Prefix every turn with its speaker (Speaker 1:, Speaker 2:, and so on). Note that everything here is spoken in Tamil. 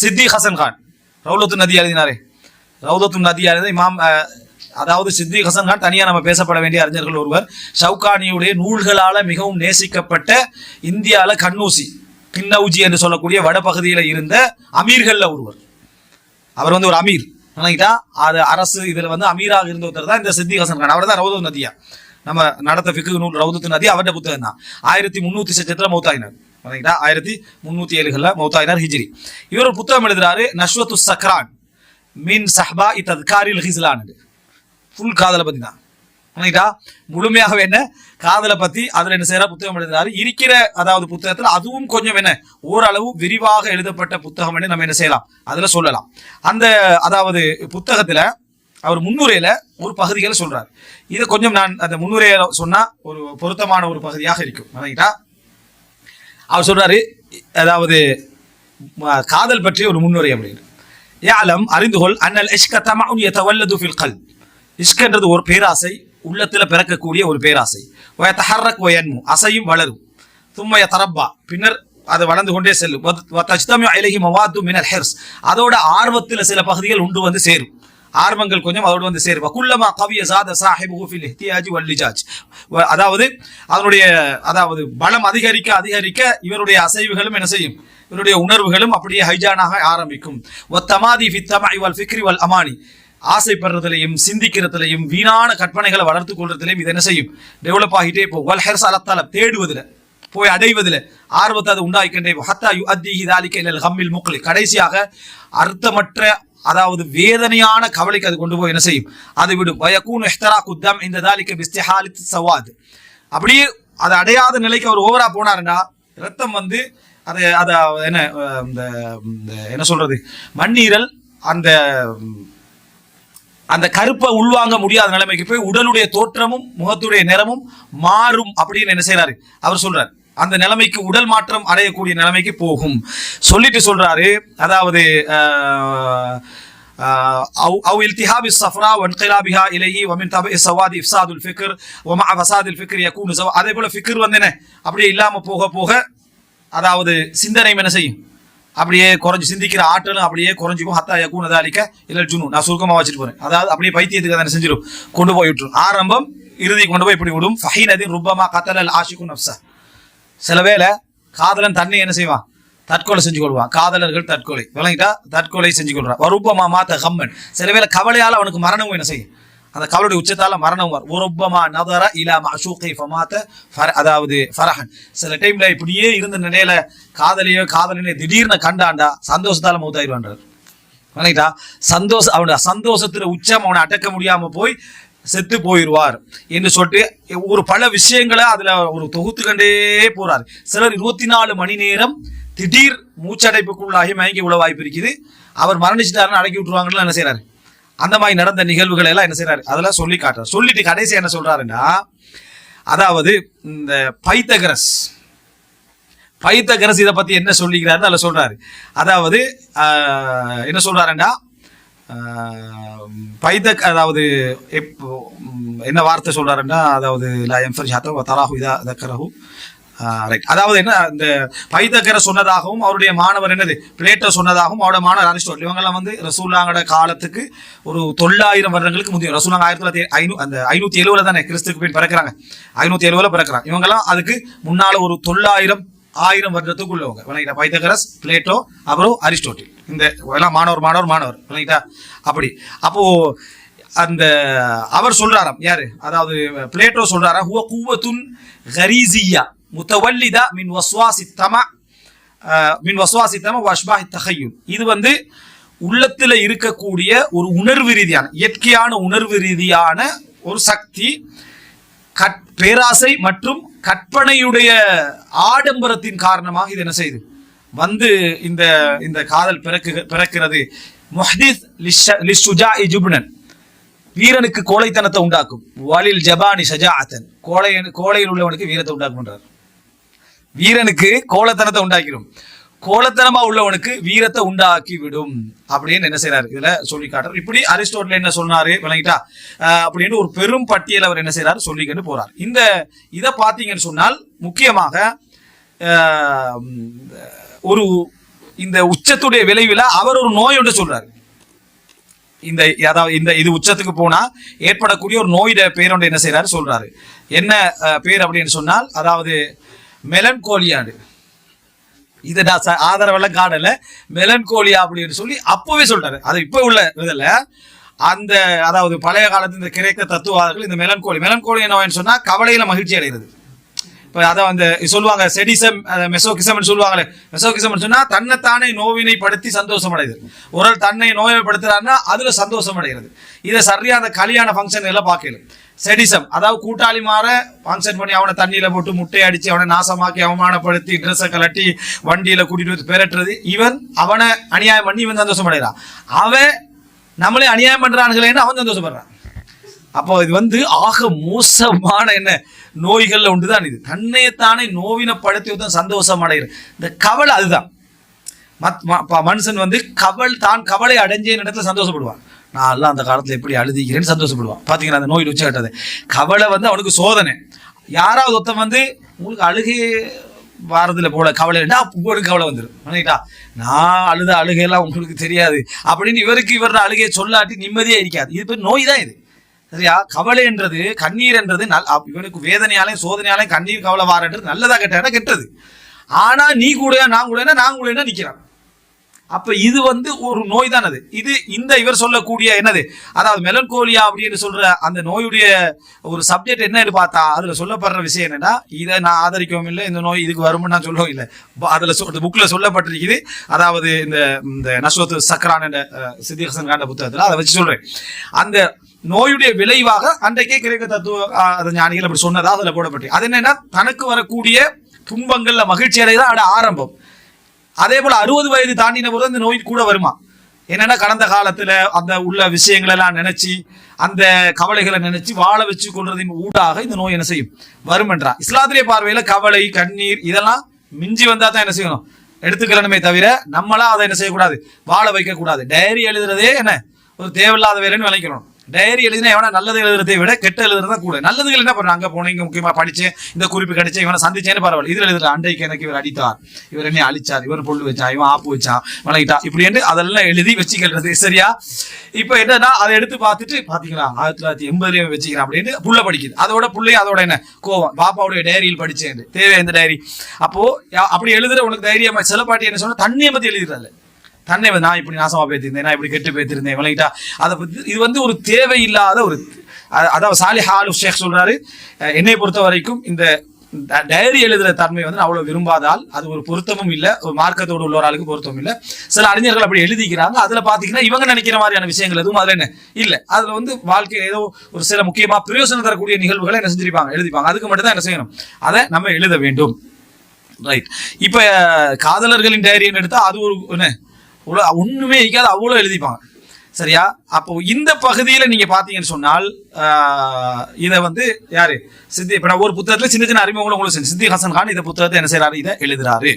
Speaker 1: சித்தி ஹசன் கான். ரவுலத்து நதி எழுதினாரே. ரவுலத்து நதி எழுதி இமாம் அதாவது சித்தி ஹசன் கான் தனியாக நம்ம பேசப்பட வேண்டிய அறிஞர்கள் ஒருவர். ஷவுகானியுடைய நூல்களால் மிகவும் நேசிக்கப்பட்ட இந்தியாவில் கண்ணூசி கிண்ணவுஜி என்று சொல்லக்கூடிய வடபகுதியில் இருந்த அமீர்களில் ஒருவர். அவர் வந்து ஒரு அமீர். நினைக்கிட்டா அது அரசு இதில் வந்து அமீராக இருந்த ஒருத்தர் தான் இந்த சித்தி ஹசன் கான். அவர் தான் ரவுதத் நதியா. நம்ம நடத்த ஃபிக்கு நூல் ரவுதத்து நதி அவருடைய புத்தகம் தான் ஆயிரத்தி முந்நூற்றி சச்சத்தில் மௌத்தாயினார். பார்த்தீங்கன்னா ஆயிரத்தி முந்நூற்றி ஏழுகளில் மௌத்தாயினார் ஹிஜ்ரி. இவர் ஒரு புத்தகம் எழுதுறாரு நஷ்வத்து சக்ரான் மின் சஹ்பா இத் அத்காரில் ஹிஸ்லான் ஃபுல் காதலை பத்தி தான் நினைக்கிட்டா முழுமையாகவே என்ன? காதலை பத்தி அதுல என்ன செய்யற? புத்தகம் எழுதுறாரு. இருக்கிற அதாவது புத்தகத்துல அதுவும் கொஞ்சம் என்ன? ஓரளவு விரிவாக எழுதப்பட்ட புத்தகம் நம்ம என்ன செய்யலாம்? அதுல சொல்லலாம். அந்த அதாவது புத்தகத்துல அவர் முன்னுரையில ஒரு பகுதிகளை சொல்றாரு. இதை கொஞ்சம் நான் அந்த முன்னுரையில சொன்னா ஒரு பொருத்தமான ஒரு பகுதியாக இருக்கும். நினைக்கிட்டா அவர் சொல்கிறாரு அதாவது காதல் பற்றி ஒரு முன்னுரை அப்படின்னு. யாலம் அறிந்து கொள் அன்னல் இஷ்க தமஉன் யதவல்லது ஃபில் கல் இஷ்கன்றது ஒரு பேராசை உள்ளத்தில் பிறக்கக்கூடிய ஒரு பேராசை. ஒய தஹர்ரக் ஒயன்மு அசையும் வளரும். தும்மைய தரப்பா பின்னர் அது வளர்ந்து கொண்டே செல்லும். தஜ்தமி இலகி மவாத்து மினல் ஹெர்ஸ். அதோட ஆர்வத்தில் சில பகுதிகள் உண்டு வந்து சேரும். ஆர்வங்கள் கொஞ்சம் அதோடு வந்து சேருவா குள்ளமா கவிய சாத சாஹிபு ஃபில் இஹ்தியாஜ் அதாவது அதனுடைய அதாவது பலம் அதிகரிக்க அதிகரிக்க இவருடைய அசைவுகளும் என்ன செய்யும்? இவருடைய உணர்வுகளும் அப்படியே ஹைஜானாக ஆரம்பிக்கும். ஒத்தமாதி ஃபித்தமை வல் ஃபிக்ரி வல் அமானி. ஆசைப்படுறதுலையும் சிந்திக்கிறதுலையும் வீணான கற்பனைகளை வளர்த்து கொள்றதுலையும் இது என்ன செய்யும்? டெவலப் ஆகிட்டே போகும். வல் ஹெர்ஸ் அலத்தால தேடுவதில் போய் அடைவதில் ஆர்வத்தை அது உண்டாக்கின்றே ஹத்தா யு அத்திஹி தாலிக்க இல்லை ஹம்மில் முக்லி. கடைசியாக அர்த்தமற்ற அதாவது வேதனையான கவலைக்கு அது கொண்டு போய் என்ன செய்யும்? அது விடும். வயக்கூன் எஹ்தரா குத்தம் இந்த தாலிக்கு பிஸ்திஹாலித் சவாத். அப்படியே அதை அடையாத நிலைக்கு அவர் ஓவரா போனாருன்னா ரத்தம் வந்து அதை அதை என்ன இந்த என்ன சொல்றது? மண்ணீரல் அந்த அந்த கருப்பை உள்வாங்க முடியாத நிலைமைக்கு போய் உடலுடைய தோற்றமும் முகத்துடைய நிறமும் மாறும் அப்படின்னு என்ன செய்யறாரு அவர் சொல்றாரு. அந்த நிலைமைக்கு உடல் மாற்றம் அடையக்கூடிய நிலைமைக்கு போகும் சொல்லிட்டு சொல்றாரு அதாவது ஆஹ், ஆஹ், أو أو التهاب الصفراء وانقلابها إليه ومن تبع السواد إفساد الفكر ومع فساد الفكر يكون سوا அதே போல ஃபிக்ர் வந்து என்ன அப்படியே இல்லாம போக போக அதாவது சிந்தனை என்ன செய்யும் அப்படியே குறைஞ்சு சிந்திக்கிற ஆற்றலும் அப்படியே குறைஞ்சு போகும் ஹத்தா யக்கூன தாலிக்க இல்லை ஜுனு நான் சுருக்கமா வச்சுட்டு போறேன் அதாவது அப்படியே பைத்தியத்துக்கு அதை செஞ்சிடும் கொண்டு போய் விட்டுரும் ஆரம்பம் இறுதி கொண்டு போய் இப்படி விடும் ஃபஹீனதின் ருப்பமா கத்தலல் ஆஷிகு நப்சா சில வேளை காதலன் தன்னை என்ன செய்வான்? தற்கொலை செஞ்சு கொள்வான். காதலர்கள் தற்கொலை. விளங்கிட்டா? தற்கொலை செஞ்சு கொள்றான். வருப்பமா மாத்த கம்மன் சில வேளை கவலையால் அவனுக்கு மரணமும் என்ன செய்யும்? அந்த கவலுடைய உச்சத்தால மரணம் வரும். ஒருப்பமா நதர இலா மஷூகை ஃபமாத்த ஃபர அதாவது ஃபரஹன். சில டைம்ல இப்படியே இருந்த நிலையில காதலியோ காதலினையோ திடீர்னு கண்டாண்டா சந்தோஷத்தால மூத்தாயிருவான்றார் வணங்கிட்டா சந்தோஷம் அவனோட சந்தோஷத்துல உச்சம் அவனை அடக்க முடியாம போய் செத்து போயிடுவார் என்று சொல்லிட்டு ஒரு பல விஷயங்களை அதுல ஒரு தொகுத்து கண்டே போறார். சிலர் இருபத்தி நாலு மணி நேரம் திடீர் மூச்சடைப்புக்குள்ளாகி மயங்கி உள்ள வாய்ப்பு இருக்குது. அவர் மரணிச்சிட்டாருன்னு அடக்கி விட்டுருவாங்கன்னு என்ன செய்றாரு? அந்த மாதிரி நடந்த நிகழ்வுகளை எல்லாம் என்ன செய்கிறாரு அதெல்லாம் சொல்லி காட்டுறாரு. சொல்லிட்டு கடைசி என்ன சொல்றாருன்னா அதாவது இந்த பைத்தகரஸ் பைத்தகரஸ் இதை பத்தி என்ன சொல்லிக்கிறாரு அதில் சொல்றாரு. அதாவது என்ன சொல்றாருன்னா பைதக் அதாவது என்ன வார்த்தை சொல்றாருன்னா அதாவது லா ஜாத்தோ தராஹு இதா தக்கரஹு. ரைட் அதாவது என்ன இந்த பைதக்கரை சொன்னதாகவும் அவருடைய மாணவர் என்னது பிளேட்டை சொன்னதாகவும் அவரோட மாணவர் அரிஸ்டோட் இவங்கெல்லாம் வந்து ரசூலாங்கட காலத்துக்கு ஒரு தொள்ளாயிரம் வருடங்களுக்கு முந்தைய ரசூலாங்க ஆயிரத்தி தொள்ளாயிரத்தி ஐநூ அந்த ஐநூத்தி எழுபதுல தானே கிறிஸ்துக்கு பின் பிறக்கிறாங்க. ஐநூத்தி எழுபதுல பிறக்கிறாங்க. இவங்கெல்லாம் அதுக்கு முன்னால ஒரு தொள்ளாயிரம் ஆயிரம் வருடத்துக்கு உள்ளவங்க விளங்கிட்டா. பைத்தகரஸ் பிளேட்டோ அப்புறம் அரிஸ்டோட்டில். இந்த எல்லாம் மாணவர் மாணவர் மாணவர். விளங்கிட்டா? அப்படி. அப்போ அந்த அவர் சொல்றாராம். யாரு? அதாவது பிளேட்டோ சொல்கிறாரா ஹுவ குவத்துன் ஹரீசியா முத்தவல்லிதா மின் வஸ்வாசி தமா மின் வஸ்வாசி தம வஷ்பாஹி தகையும் இது வந்து உள்ளத்தில் இருக்கக்கூடிய ஒரு உணர்வு ரீதியான இயற்கையான உணர்வு ரீதியான ஒரு சக்தி கட் பேராசை மற்றும் கற்பனையுடைய ஆடம்பரத்தின் காரணமாக இது என்ன செய்யுது வந்து இந்த இந்த காதல் பிறக்கு பிறக்கிறது. முஹ்திஸ் லிஷ- ஜுப்னன். வீரனுக்கு கோழைத்தனத்தை உண்டாக்கும். வலில் ஜபானி ஷஜாஅத்தன். கோழை கோழையில் உள்ளவனுக்கு வீரத்தை உண்டாக்கும்ன்றார். வீரனுக்கு கோலத்தனத்தை உண்டாக்கிடும் கோலத்தனமா உள்ளவனுக்கு வீரத்தை உண்டாக்கி விடும் அப்படின்னு என்ன செய்றாரு? இதுல சொல்லி காட்டுறாரு. இப்படி அரிஸ்டோட்டில் என்ன சொன்னாரு? விளங்கிட்டா? அப்படின்னு ஒரு பெரும் பட்டியல் அவர் என்ன செய்றாரு? சொல்லிக்கிட்டு போறார். இந்த இதை பார்த்தீங்கன்னு சொன்னால் முக்கியமாக ஆஹ் ஒரு இந்த உச்சத்துடைய விளைவில் அவர் ஒரு நோய் ஒன்று சொல்றாரு. இந்த அதாவது இந்த இது உச்சத்துக்கு போனா ஏற்படக்கூடிய ஒரு நோயிட பேர் ஒன்று என்ன செய்யறாரு சொல்றாரு. என்ன அஹ், பேர் அப்படின்னு சொன்னால் அதாவது மெலன்கோலியாடு. இது நான் ஆதரவெல்லாம் காணல. மெலன்கோலியா அப்படின்னு சொல்லி அப்பவே சொல்றாரு. அது இப்போ உள்ள இதில் அந்த அதாவது பழைய காலத்து இந்த கிரேக்க தத்துவாதர்கள் இந்த மெலன்கோலி. மெலன்கோலி என்னன்னு சொன்னா கவலையில மகிழ்ச்சி அடைகிறது இப்போ அதை அந்த சொல்லுவாங்க செடிசம் மெசோகிசம்னு சொல்லுவாங்களே. மெசோகிசம்னு சொன்னா தன்னைத்தானே நோவினை படுத்தி சந்தோஷம் அடைகிறது ஒரு ஆள் தன்னை நோய்படுத்துறாருன்னா அதுல சந்தோஷம் அடைகிறது இதை சரியா அந்த கல்யாண ஃபங்க்ஷன் எல்லாம் பார்க்கல செடிசம் அதாவது கூட்டாளி மாற ஃபங்க்ஷன் பண்ணி அவனை தண்ணியில போட்டு முட்டை அடிச்சு அவனை நாசமாக்கி அவமானப்படுத்தி ட்ரெஸ்ஸை கலட்டி வண்டியில கூட்டிட்டு வந்து பெரட்டுறது இவன் அவனை அநியாயம் பண்ணி இவன் சந்தோஷம் அடைகிறான் அவன் நம்மளே அநியாயம் பண்றானுங்களேன்னு அவன் சந்தோஷப்படுறான். அப்போ இது வந்து ஆக மோசமான என்ன? நோய்கள்ல ஒன்றுதான் இது. தன்னைத்தானே நோவினப்படுத்தி தான் சந்தோஷம் அடைகிறது. இந்த கவலை அதுதான். மத் ம- மனுஷன் வந்து கவல் தான் கவலை அடைஞ்ச இடத்துல சந்தோஷப்படுவான். நான் எல்லாம் அந்த காலத்தில் எப்படி அழுதிக்கிறேன்னு சந்தோஷப்படுவான். பார்த்தீங்கன்னா அந்த நோய் உச்ச கவலை வந்து அவனுக்கு சோதனை. யாராவது ஒருத்தன் வந்து உங்களுக்கு அழுகை வாரதில் போல கவலை இல்லைன்னா உங்களுக்கு கவலை வந்துடும் பண்ணிட்டா நான் அழுத அழுகையெல்லாம் உங்களுக்கு தெரியாது. அப்படின்னு இவருக்கு இவரோட அழுகையை சொல்லாட்டி நிம்மதியாக இருக்காது. இது பேர் நோய் தான் இது. சரியா? கவலை என்றது கண்ணீர் என்றது நல் இவனுக்கு வேதனையாலையும் சோதனையாலையும் கண்ணீர் கவலை வாரன்றது நல்லதா கெட்டா கெட்டது. ஆனா நீ கூட நான் கூட நான் கூட நிக்கிறான். அப்ப இது வந்து ஒரு நோய் தான் அது இது இந்த இவர் சொல்லக்கூடிய என்னது? அதாவது மெலன்கோலியா அப்படின்னு சொல்ற அந்த நோயுடைய ஒரு சப்ஜெக்ட் என்னன்னு பார்த்தா அதுல சொல்லப்படுற விஷயம் என்னன்னா இதை நான் ஆதரிக்கவும் இல்லை இந்த நோய் இதுக்கு வரும்னு நான் சொல்லவும் இல்லை. அதுல சொல் புக்ல சொல்லப்பட்டிருக்குது. அதாவது இந்த இந்த நஸ்வத் சக்ரான் என்ற சித்தி சித்திகசன் காண்ட புத்தகத்துல அதை வச்சு சொல்றேன். அந்த நோயுடைய விளைவாக அன்றைக்கே கிரேக்க தத்துவ ஞானிகள் அப்படி சொன்னதா அதில் போடப்பட்டு அது என்னன்னா தனக்கு வரக்கூடிய துன்பங்கள்ல மகிழ்ச்சி அடைதான் அட ஆரம்பம். அதே போல அறுபது வயது தாண்டின போது அந்த நோய் கூட வருமா? என்னன்னா கடந்த காலத்துல அந்த உள்ள விஷயங்கள் எல்லாம் நினைச்சு அந்த கவலைகளை நினைச்சு வாழ வச்சு கொள்றதின் ஊடாக இந்த நோய் என்ன செய்யும்? வரும் என்றா. இஸ்லாத்திரிய பார்வையில கவலை கண்ணீர் இதெல்லாம் மிஞ்சி வந்தா தான் என்ன செய்யணும்? எடுத்துக்கிறணுமே தவிர நம்மளா அதை என்ன செய்யக்கூடாது? வாழ வைக்க கூடாது டைரி எழுதுறதே என்ன? ஒரு தேவையில்லாத வேலைன்னு விளைக்கணும் டைரி எழுதினா எவனா நல்லது எழுதுறதை விட கெட்ட எழுதுறதா கூட நல்லதுகள் என்ன பண்ணுறேன் அங்கே போனேன் இங்கே முக்கியமாக படிச்சேன் இந்த குறிப்பு கிடைச்சேன் இவனை சந்திச்சேன்னு பரவாயில்ல. இதில் எழுதுற அண்டைக்கு எனக்கு இவர் அடித்தார். இவர் என்னை அழிச்சார் இவர் பொருள் வச்சா இவன் ஆப்பு வச்சான் வணங்கிட்டா இப்படி என்று அதெல்லாம் எழுதி வச்சுக்கிறது சரியா? இப்போ என்னன்னா அதை எடுத்து பார்த்துட்டு பார்த்தீங்களா ஆயிரத்தி தொள்ளாயிரத்தி எண்பதுலேயே வச்சுக்கிறேன் அப்படின்னு புள்ள படிக்குது. அதோட புள்ளையும் அதோட என்ன? கோவம். பாப்பாவுடைய டைரியில் படித்தேன் தேவை இந்த டைரி அப்போ அப்படி எழுதுற உனக்கு தைரியமா சில பாட்டி என்ன சொன்னா தண்ணியை பற்றி எழுதிடுறாரு தன்னை நான் இப்படி நாசமா பேத்திருந்தேன் நான் இப்படி கெட்டு பேத்திருந்தேன் விளங்கிட்டா அதை பத்தி இது வந்து ஒரு தேவையில்லாத ஒரு அதாவது சாலி ஆலு ஷேக் சொல்றாரு. என்னை பொறுத்த வரைக்கும் இந்த ட- டைரி எழுதுற தன்மை வந்து அவ்வளவு விரும்பாதால் அது ஒரு பொருத்தமும் இல்லை ஒரு மார்க்கத்தோடு உள்ள ஒரு ஆளுக்கு பொருத்தமும் இல்லை. சில அறிஞர்கள் அப்படி எழுதிக்கிறாங்க. அதுல பாத்தீங்கன்னா இவங்க நினைக்கிற மாதிரியான விஷயங்கள் எதுவும் அதுல என்ன? இல்ல. அதுல வந்து வாழ்க்கை ஏதோ ஒரு சில முக்கியமா பிரயோசனம் தரக்கூடிய நிகழ்வுகளை என்ன செஞ்சிருப்பாங்க? எழுதிப்பாங்க. அதுக்கு மட்டும் தான் என்ன செய்யணும்? அதை நம்ம எழுத வேண்டும். ரைட் இப்ப காதலர்களின் டைரின்னு எடுத்தா அது ஒரு என்ன? உல- ஒண்ணுமே இருக்காது அவ்வளோ எழுதிப்பாங்க. சரியா? அப்போ இந்த பகுதியில நீங்க பாத்தீங்கன்னு சொன்னால் ஆஹ், இதை வந்து யாரு? சித்தி இப்ப நான் ஒரு புத்தகத்துல சின்ன சின்ன அறிமுகங்களும் உங்களுக்கு சித்தி ஹசன் கான் இந்த புத்தகத்தை என்ன செய்யறாரு இதை எழுதுறாரு.